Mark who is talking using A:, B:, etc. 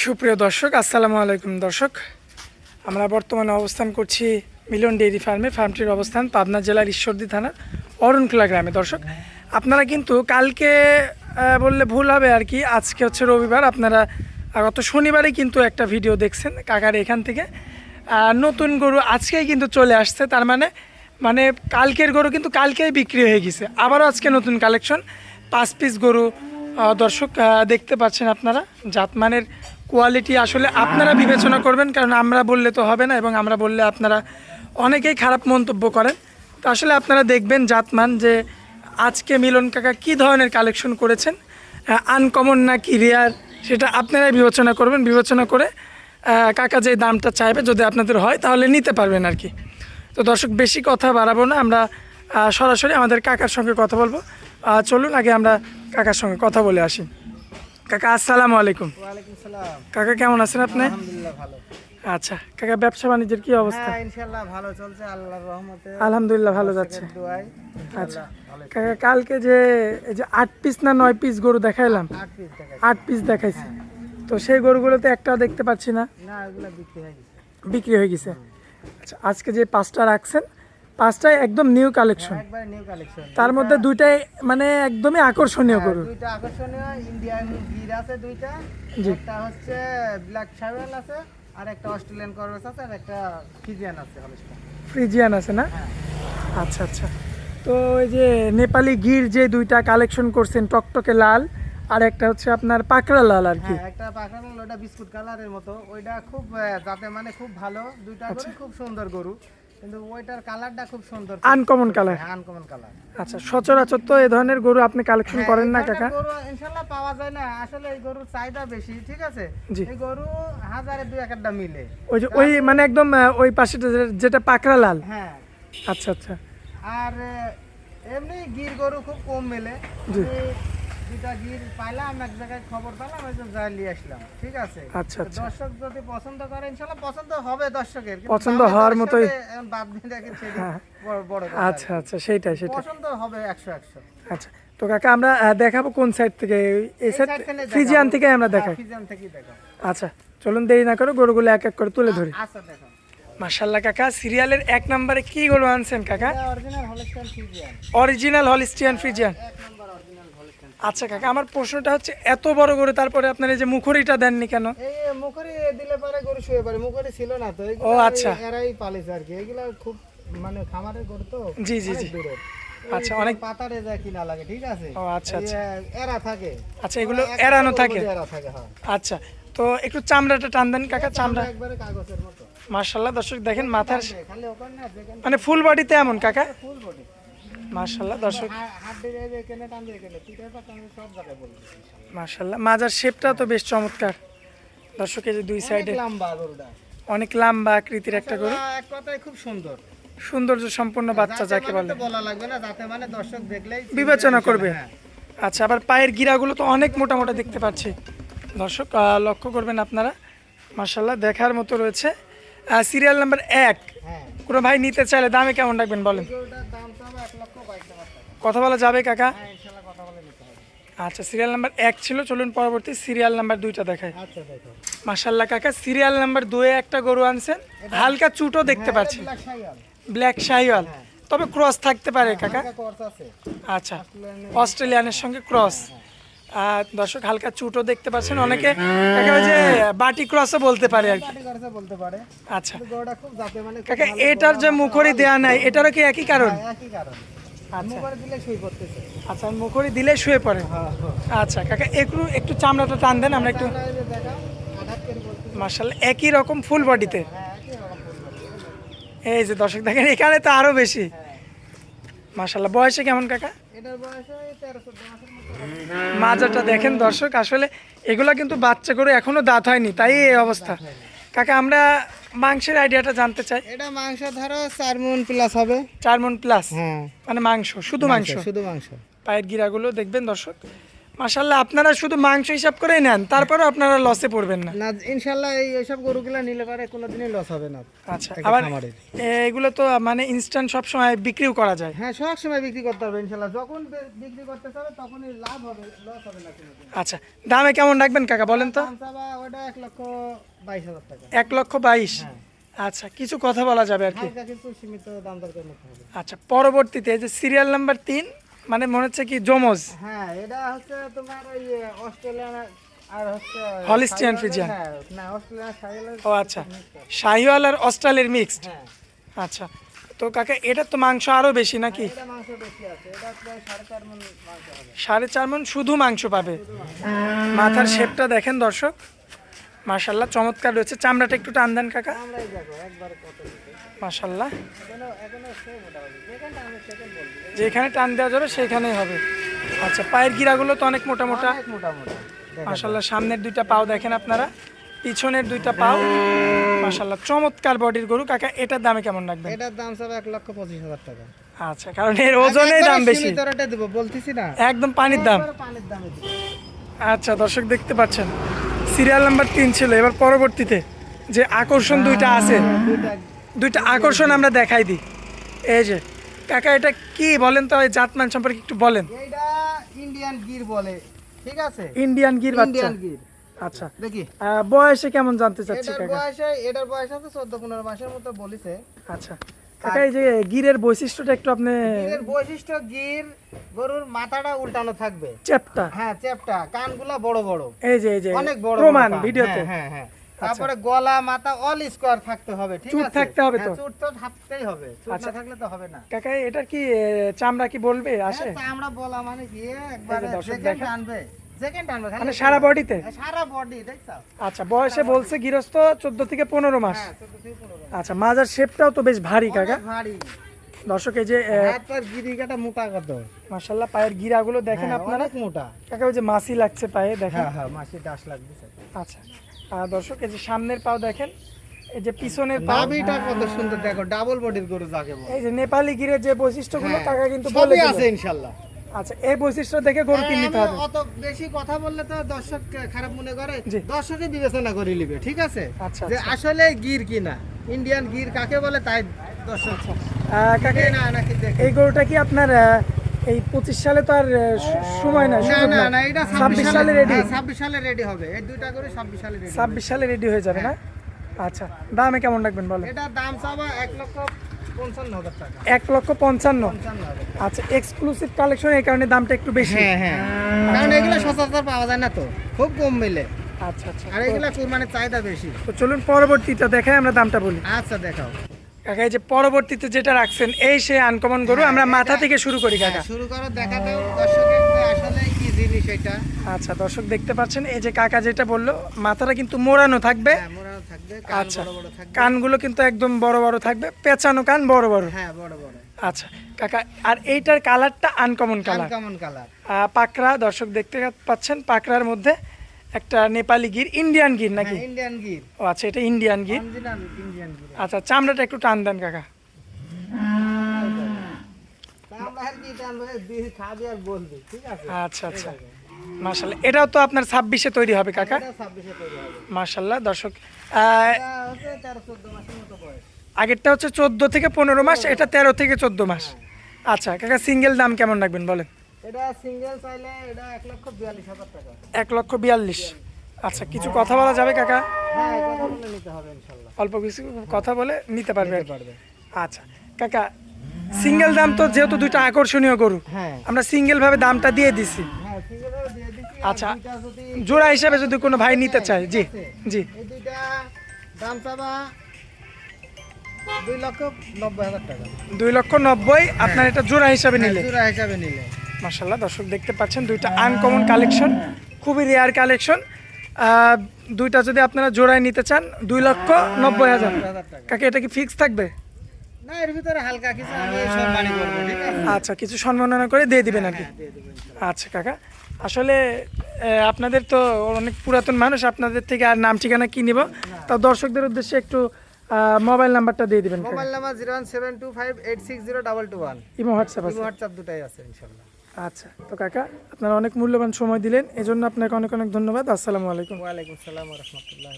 A: সুপ্রিয় দর্শক, আসসালামু আলাইকুম দর্শক। আমরা বর্তমানে অবস্থান করছি মিলন ডেইরি ফার্মে। ফার্মটির অবস্থান পাবনা জেলার ঈশ্বরদী থানার অরণখোলা গ্রামে। দর্শক, আপনারা কিন্তু কালকে বললে ভুল হবে আর কি, আজকে হচ্ছে রবিবার। আপনারা গত শনিবারে কিন্তু একটা ভিডিও দেখছেন কাকার এখান থেকে। নতুন গরু আজকেই কিন্তু চলে আসছে, তার মানে মানে কালকের গরু কিন্তু কালকেই বিক্রি হয়ে গেছে। আবারও আজকে নতুন কালেকশন, পাঁচ পিস গরু দর্শক দেখতে পাচ্ছেন আপনারা, জাতমানের কোয়ালিটি আসলে আপনারা বিবেচনা করবেন, কারণ আমরা বললে তো হবে না এবং আমরা বললে আপনারা অনেকেই খারাপ মন্তব্য করেন। তো আসলে আপনারা দেখবেন জাতমান যে আজকে মিলন কাকা কী ধরনের কালেকশন করেছেন আনকমন না কি রেয়ার সেটা আপনারাই বিবেচনা করবেন। বিবেচনা করে কাকা যে দামটা চাইবে যদি আপনাদের হয় তাহলে নিতে পারবেন আর কি। তো দর্শক, বেশি কথা বাড়াবো না, আমরা সরাসরি আমাদের কাকার সঙ্গে কথা বলব। চলুন, আগে আমরা কাকার সঙ্গে কথা বলে আসি। কাকা আসসালামু আলাইকুম। কাকা কেমন আছেন আপনি? আচ্ছা কাকা ব্যবসা বাণিজ্যের কি অবস্থা?
B: হ্যাঁ ইনশাআল্লাহ ভালো চলছে আল্লাহর রহমতে।
A: আলহামদুলিল্লাহ ভালো যাচ্ছে। আচ্ছা কাকা কালকে যে এই যে আট পিস না নয় পিস গরু দেখাইলাম?
B: আট পিস
A: দেখাইছি। তো সেই গরুগুলোতে একটা দেখতে পাচ্ছি না?
B: না বিক্রি হয়ে গেছে।
A: বিক্রি হয়ে গেছে। আচ্ছা আজকে যে পাঁচটা রাখছেন পাঁচটাই একদম নিউ কালেকশন
B: একবার নিউ কালেকশন
A: তার মধ্যে দুইটাই মানে একদমই আকর্ষণীয় গরু
B: দুইটা আকর্ষণীয়। ইন্ডিয়ান গির আছে দুইটা। একটা হচ্ছে ব্ল্যাক শাইওয়াল আছে আর একটা অস্ট্রেলিয়ান করবেস আছে আর একটা ফিজিয়ান আছে
A: ফ্রিজিয়ান আছে না?
B: হ্যাঁ।
A: আচ্ছা আচ্ছা। তো এই যে নেপালি গির যে দুইটা কালেকশন করছেন টকটকে লাল আর একটা হচ্ছে আপনার পাকড়া লাল আর কি।
B: হ্যাঁ একটা পাখানো ওটা বিস্কুট কালারের মতো। ওইটা খুব যাতে মানে খুব ভালো। দুইটা
A: আচ্ছা।
B: খুব সুন্দর গরু। কিন্তু ওইটার কালারটা খুব সুন্দর।
A: আনকমন কালার
B: আনকমন কালার
A: আচ্ছা সচরাচর তো এই ধরনের গরু আপনি কালেকশন করেন না কাকা?
B: হ্যাঁ, গরু পাওয়া যায় না। আসলে এই গরুর চাহিদা বেশি ঠিক আছে। এই গরু হাজারে দুই একটা মিলে।
A: ওই যে ওই মানে একদম ওই পাশে যেটা পাকড়া লাল।
B: হ্যাঁ।
A: আচ্ছা আচ্ছা।
B: আর এমনি গির গরু খুব কম মেলে। দুটা গির পাইলাম এক জায়গায় খবর পেলাম ওই যাই নিয়ে আসলাম। ঠিক আছে?
A: আচ্ছা,
B: তো
A: আচ্ছা।
B: দর্শক যদি পছন্দ করে ইনশাল্লাহ পছন্দ হবে দর্শকের
A: পছন্দ হওয়ার মতোই-
B: বাদ দিয়ে রাখেন। বড় বড়
A: আচ্ছা আচ্ছা সেইটাই সেটাই
B: পছন্দ হবে একশো একশো।
A: আচ্ছা তো কাকা আমরা দেখাবো কোন সাইড থেকে? এই- সাইড
B: থেকে
A: ফ্রিজিয়ান
B: দেখাবো।
A: থেকে আমরা
B: হ্যাঁ,
A: দেখাই।
B: দেখাও
A: আচ্ছা চলুন দেরি না করে গরুগুলো এক এক করে তুলে ধরি।
B: আচ্ছা দেখো।
A: মার্শাল্লাহ কাকা সিরিয়ালের এক নম্বরে কি গরু আনছেন কাকা?
B: Original Holstein Friesian
A: original Holstein Friesian
B: এক নম্বর
A: আচ্ছা কাকা আমার প্রশ্নটা হচ্ছে এত বড় গরু তারপরে আপনার এই যে মুখরিটা দেননি কেন?
B: এই মুখরি দিলে পরে গরু শুয়ে পারে মুখরি ছিল না তো
A: ও, আচ্ছা।
B: এরাই পালিছে আর কি এগুলো খুব মানে খামারের গরু তো
A: জি, জি, জি। আচ্ছা, অনেক-
B: পাতারে যায় কিনা লাগে ঠিক আছে?
A: ও, আচ্ছা, আচ্ছা।
B: এরা থাকে।
A: আচ্ছা এগুলো
B: একটা
A: এড়ানো থাকে?
B: এরা থাকে হ্যাঁ।
A: আচ্ছা তো একটু চামড়াটা টান দেন কাকা চামড়া।
B: একবারে কাগজের মতো।
A: মার্শাল্লাহ দর্শক দেখেন মাথার মানে ফুল বডিতে এমন কাকা?
B: Full body.
A: মার্শাল্লাহ দর্শক। মার্শাল্লাহ মাজার শেপটা তো বেশ চমৎকার। দর্শক এই যে দুই সাইডে অনেক লম্বা আকৃতির একটা গরু।
B: এক কথায় খুব সুন্দর।
A: সৌন্দর্য সম্পন্ন বাচ্চা যাকে
B: মানে
A: বলে।
B: বলা লাগবে না যাতে মানে দর্শক দেখলেই
A: বিবেচনা করবে।
B: হ্যাঁ।
A: আচ্ছা আবার পায়ের গিরাগুলো তো অনেক মোটা মোটা দেখতে পাচ্ছি। দর্শক লক্ষ্য করবেন আপনারা। মার্শাল্লাহ দেখার মতো রয়েছে। সিরিয়াল নাম্বার এক।
B: হ্যাঁ।
A: কোনো ভাই নিতে চাইলে দামে কেমন রাখবেন বলেন
B: গরুটার দাম তো হবে এক লক্ষ বাইশ হাজার টাকা
A: কথা বলা যাবে কাকা?
B: হ্যাঁ
A: আচ্ছা সিরিয়াল নাম্বার এক ছিল চলুন পরবর্তী সিরিয়াল নাম্বার দুইটা দেখায়
B: আচ্ছা দেখো।
A: মার্শাল্লাহ কাকা সিরিয়াল নাম্বার দুয়ে একটা গরু আনছেন হালকা চুটও দেখতে পাচ্ছি।
B: ব্ল্যাক
A: শাহিওয়াল তবে ক্রস থাকতে পারে কাকা। আচ্ছা অস্ট্রেলিয়ানের সঙ্গে ক্রস আর দর্শক হালকা চুটও দেখতে পাচ্ছেন অনেকে কাকা ওই যে বাটি ক্রসও বলতে পারে আর কি।
B: বলতে পারে।
A: আচ্ছা।
B: মানে
A: কাকা এটার যে মুখরি দেয়া নাই এটারও কি একই কারণ?
B: হ্যাঁ, একই কারণ। মুখরে দিলে শুই করতেছে
A: আচ্ছা মুখরি দিলে শুয়ে পড়ে।
B: হ্যাঁ হ্যাঁ।
A: আচ্ছা কাকা একটু একটু চামড়াটা টান দেন আমরা একটু মার্শাল্লাহ একই রকম ফুল বডিতে।
B: হ্যাঁ
A: এই যে দর্শক দেখেন এখানে তো আরও বেশি। মার্শাল্লাহ বয়সে কেমন কাকা। মাজাটা দেখেন দর্শক আসলে এগুলা কিন্তু বাচ্চা করে এখনও দাঁত হয়নি তাই এই অবস্থা। কাকা আমরা মাংসের আইডিয়াটা জানতে চাই।
B: এটা মাংস ধরো চার মন প্লাস হবে।
A: চার মন প্লাস
B: হ্যাঁ।
A: মানে মাংস শুধু মাংস?
B: শুধু মাংস।
A: পায়ের গিরাগুলো দেখবেন দর্শক? মাশাল্লাহ আপনারা শুধু মাংস হিসাব করে নেন তারপরেও আপনারা লসে পড়বেন না।
B: না ইনশাল্লাহ এই এইসব গরুগুলা নিলে পারে কোনোদিনই লস হবে না।
A: আচ্ছা আবার। এগুলো তো মানে ইনস্ট্যান্ট সব সময় বিক্রিও করা যায়।
B: হ্যাঁ সব সময় বিক্রি করতে হবে ইনশাল্লাহ যখন বিক্রি করতে হবে তখনই লাভ হবে লস হবে না কোনোদিন।
A: আচ্ছা দামে কেমন রাখবেন কাকা বলেন তো?
B: ওটা এক লক্ষ বাইশ হাজার টাকা।
A: এক লক্ষ বাইশ?
B: হ্যাঁ।
A: আচ্ছা কিছু কথা বলা যাবে আর কি। আচ্ছা পরবর্তীতে এই যে সিরিয়াল নাম্বার তিন মানে মনে হচ্ছে কি জমজ
B: হ্যাঁ এটা হচ্ছে তোমার ওই অস্ট্রেলিয়ান আর হচ্ছে
A: Friesian।
B: হ্যাঁ, না অস্ট্রেলিয়ান
A: ও আচ্ছা। শাহিওয়াল আর অস্ট্রালের মিক্সড
B: হ্যাঁ।
A: আচ্ছা। তো কাকা এটা তো মাংস আরও বেশি নাকি?
B: প্রায় সাড়ে চার মন
A: সাড়ে চার মন শুধু মাংস পাবে। মাথার শেপটা দেখেন দর্শক। মাশাল্লাহ চমৎকার রয়েছে। চামড়াটা একটু টান দেন কাকা। মাশাল্লাহ যেখানে টান দেওয়া যাবে সেখানেই হবে। আচ্ছা পায়ের গিরাগুলো তো অনেক মোটা মোটা
B: মোটামুটি।
A: মাশাল্লাহ সামনের দুইটা পাও দেখেন আপনারা। পিছনের দুইটা পাও। মাশাল্লাহ চমৎকার বডির গরু। কাকা এটার দামে কেমন রাখবেন?
B: এটার দাম সব এক লক্ষ পঁচিশ হাজার টাকা।
A: আচ্ছা কারণ এর ওজনেই দাম বেশি।
B: দেবো বলতেছি না।
A: একদম পানির দাম।
B: পানির দামে
A: আচ্ছা দর্শক দেখতে পাচ্ছেন। সিরিয়াল নাম্বার তিন ছিল এবার পরবর্তীতে যে আকর্ষণ দুইটা আছে
B: দুইটা
A: আকর্ষণ আমরা দেখাই দিই। এই যে কাকা এটা কি বলেন তো জাতমান সম্পর্কে একটু বলেন।
B: ইন্ডিয়ান গির বলে ঠিক আছে?
A: ইন্ডিয়ান গির বাচ্চা।
B: ইন্ডিয়ান গির
A: আচ্ছা।
B: দেখি।
A: বয়সে কেমন জানতে চাচ্ছি কাকা?
B: বয়সে এটার বয়স আছে চোদ্দ পনেরো মাসের মতো বলিছে।
A: আচ্ছা। কাকা এই যে গিরের বৈশিষ্ট্যটা একটু আপনি
B: গিরের বৈশিষ্ট্য গির গরুর মাথাটা উল্টানো থাকবে।
A: চেপটা
B: হ্যাঁ চেপটা কানগুলা বড় বড়।
A: এই যে এই যে
B: অনেক বড় বড়
A: প্রমাণ ভিডিওতে।
B: হ্যাঁ হ্যাঁ হ্যাঁ। তারপরে গলা মাথা অল স্কোয়ার থাকতে হবে ঠিক আছে?
A: থাকতে হবে তো?
B: হ্যাঁ, চুট তো থাকতেই হবে। চুট
A: আচ্ছা।
B: না থাকলে তো হবে না।
A: কাকা এটার কি চামড়া কি বলবে? আসে?
B: চামড়া বলা মানে কি? একবারে
A: দেখেন।
B: খালি
A: মানে সারা বডিতে
B: হ্যাঁ, সারা বডি দেখছ?
A: আচ্ছা বয়সে বলছে গৃহস্থ চোদ্দ থেকে পনেরো মাস।
B: হ্যাঁ চোদ্দ থেকে পনেরো
A: আচ্ছা মাজার শেপটাও তো বেশ ভারী কাকা।
B: ভারী।
A: দর্শক এই যে
B: হাত আর গিরিকাটা মোটা কত?
A: মাসাল্লাহ পায়ের গিরাগুলো দেখেন
B: হ্যাঁ,
A: আপনারা।
B: মোটা।
A: কাকা ওই যে মাছি লাগছে পায়ে দেখেন।
B: হ্যাঁ হ্যাঁ মাসি দাস লাগবে
A: আচ্ছা আর দর্শক এই যে সামনের পাও দেখেন এই যে পিছনের পা
B: নাভিটা কত সুন্দর দেখো ডাবল বডির গরু যাকে বলে।
A: এই যে নেপালি গিরের যে বৈশিষ্ট্যগুলো
B: হ্যাঁ,
A: কাকা কিন্তু বলে
B: আছে ইনশাআল্লাহ।
A: আচ্ছা এই বৈশিষ্ট্য দেখে গরু কিনে নিতে হবে।
B: অত বেশি কথা বললে তো দর্শক খারাপ মনে করে? দর্শকই বিবেচনা করে নিবে ঠিক আছে?
A: আচ্ছা,
B: যে
A: আচ্ছা।
B: আসলে গির কিনা ইন্ডিয়ান গির কাকে বলে তাই দর্শক
A: আহ, কাকা
B: না নাকি
A: এই গরুটা কি আপনার এই পঁচিশ সালে তো আর সময় না
B: না না এটা
A: ছাব্বিশ সালে রেডি
B: ছাব্বিশ সালে রেডি হবে। এই দুইটা করে ছাব্বিশ সালে
A: ছাব্বিশ সালে রেডি হয়ে যাবে না? আচ্ছা দামে কেমন রাখবেন বলেন?
B: এটা দাম চাবা এক লক্ষ
A: এক লক্ষ পঞ্চান্ন। আচ্ছা এক্সক্লুসিভ কালেকশন এই কারণে দামটা একটু বেশি।
B: হ্যাঁ হ্যাঁ। কারণ এগুলো সচরাচর পাওয়া যায় না তো খুব কম মিলে।
A: আচ্ছা আচ্ছা।
B: আর এগুলা কুরবানির চাহিদা বেশি।
A: তো চলুন পরবর্তীটা দেখাই আমরা দামটা বলি।
B: আচ্ছা দেখাও।
A: কাকা এই যে পরবর্তীতে যেটা রাখছেন এই সে আনকমন গরু আমরা মাথা থেকে শুরু করি কাকা।
B: হ্যাঁ, শুরু করো দেখা দাও দর্শকের যে আসলে কি জিনিস এটা।
A: আচ্ছা দর্শক দেখতে পাচ্ছেন এই যে কাকা যেটা বলল মাথাটা কিন্তু মোড়ানো থাকবে।
B: হ্যাঁ থাকবে
A: আচ্ছা। কানগুলো কিন্তু একদম বড় বড় থাকবে। পেঁচানো কান বড় বড়।
B: হ্যাঁ বড় বড়।
A: আচ্ছা কাকা আর এইটার কালারটা আনকমন কালার।
B: কেমন কালার।
A: পাকড়া দর্শক দেখতে পাচ্ছেন পাকড়ার মধ্যে একটা নেপালি গির ইন্ডিয়ান গির নাকি?
B: ইন্ডিয়ান গির।
A: ও আচ্ছা এটা ইন্ডিয়ান গির। আচ্ছা চামড়াটা একটু টান দেন কাকা। আচ্ছা আচ্ছা। মাশাল্লাহ এটাও তো আপনার ছাব্বিশে তৈরি হবে কাকা। মাশাল্লাহ দর্শক আগেরটা হচ্ছে চোদ্দ থেকে পনেরো মাস এটা তেরো থেকে চোদ্দ মাস। আচ্ছা কাকা সিঙ্গেল দাম কেমন রাখবেন বলেন?
B: এক লক্ষ বিয়াল্লিশ
A: আচ্ছা কিছু কথা বলা যাবে কাকা?
B: হ্যাঁ
A: অল্প কিছু কথা বলে নিতে পারবে আচ্ছা কাকা সিঙ্গেল দাম তো যেহেতু দুইটা আকর্ষণীয় গরু
B: হ্যাঁ।
A: আমরা সিঙ্গেল ভাবে দামটা দিয়ে দিছি।
B: হ্যাঁ
A: আচ্ছা। জোড়া হিসাবে যদি কোনো ভাই নিতে চায় জি জি।
B: দাম চাবা দুই লক্ষ নব্বই হাজার টাকা।
A: দুই লক্ষ নব্বই আপনার এটা জোড়া হিসাবে নিলে।
B: জোড়া হিসাবে নিলে।
A: মার্শাল্লাহ দর্শক দেখতে পাচ্ছেন দুইটা আনকমন কালেকশন খুবই রেয়ার কালেকশন দুইটা যদি আপনারা জোড়ায় নিতে চান দুই লক্ষ নব্বই হাজার।
B: টাকা।
A: কাকে এটা কি ফিক্স থাকবে?
B: না এর ভিতরে হালকা কিছু আমি সম্মানী করব ঠিক আছে?
A: আচ্ছা কিছু সম্মাননা করে দিয়ে দিবেন আর কি।
B: হ্যাঁ,
A: আচ্ছা কাকা। আসলে আপনাদের তো অনেক পুরাতন মানুষ আপনাদের থেকে আর নাম ঠিকানা কি নিব? তা দর্শকদের উদ্দেশ্যে একটু মোবাইল নাম্বারটা দিয়ে দিবেন
B: mobile number zero one seven two five eight six zero double two one.
A: Imo WhatsApp আছে।
B: হোয়াটসঅ্যাপ দুটাই আছে ইনশাল্লাহ।
A: আচ্ছা তো কাকা আপনারা অনেক মূল্যবান সময় দিলেন এজন্য আপনাকে অনেক অনেক ধন্যবাদ। আসসালামু আলাইকুম।
B: ওয়ালাইকুম সালাম রহমতুল্লাহ